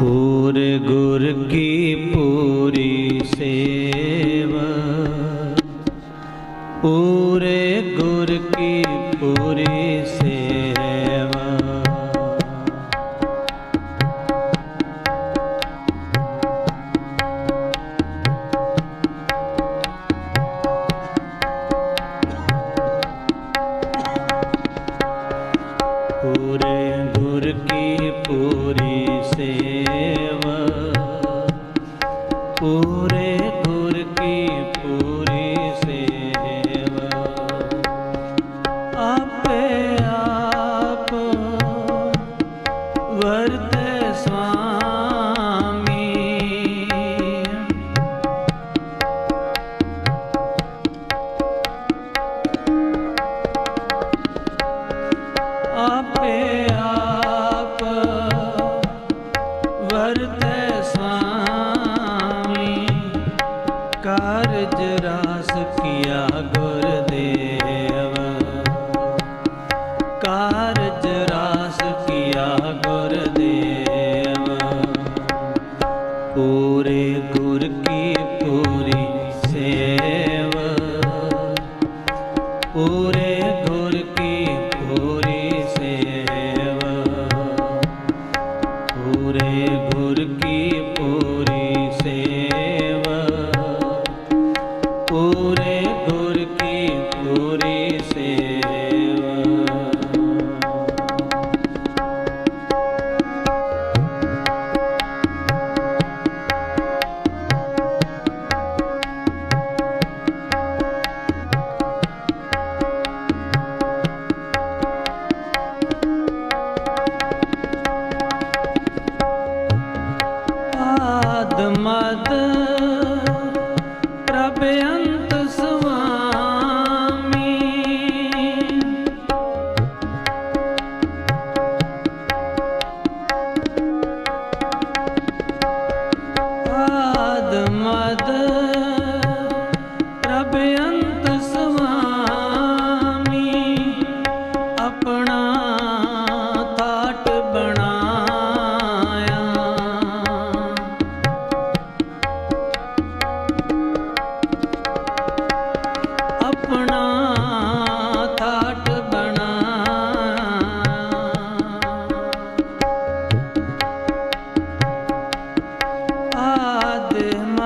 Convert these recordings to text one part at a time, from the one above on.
ਪੂਰ ਗੁਰ ਕੀ ਪੂਰੀ ਸੇਵਾ ਪੂਰ পু ਕਾਰਜ ਰਾਸ ਕੀਆ ਗੁਰ ਦੇਵ ਕਾਰ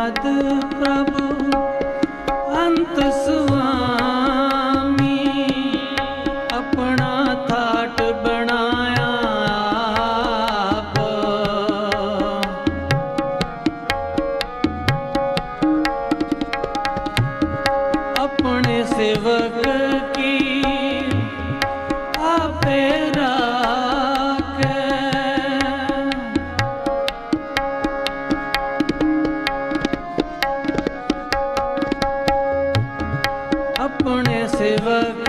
ਪਦ ਪ੍ਰਭ ਅੰਤ ਸੁਆਮੀ ਆਪਣਾ ਥਾਟ ਬਣਾਇਆ ਆਪ। ਆਪਣੇ ਸਿਵ ਆਪਣੇ ਸੇਵਕ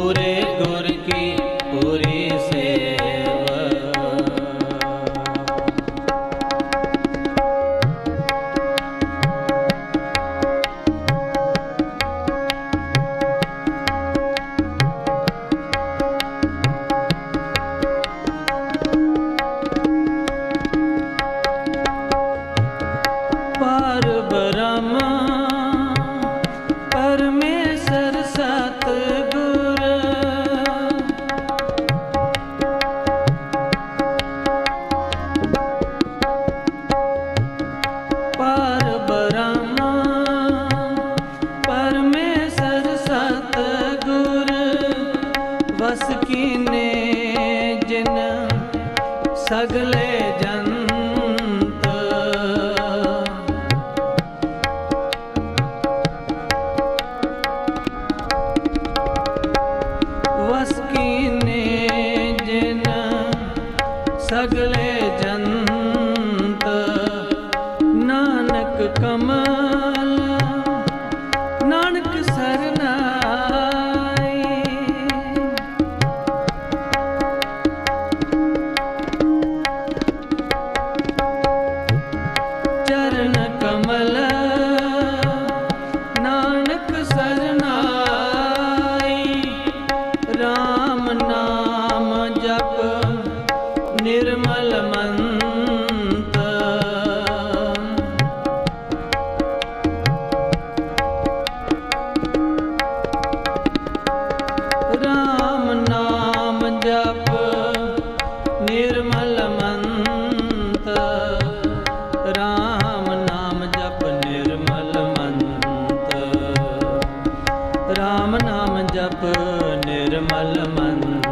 ਪੂਰੇ ਗੁਰ ਕੀ ਪੂਰੀ कमा ਨਾਮ ਜਪ ਨਿਰਮਲ ਮਨ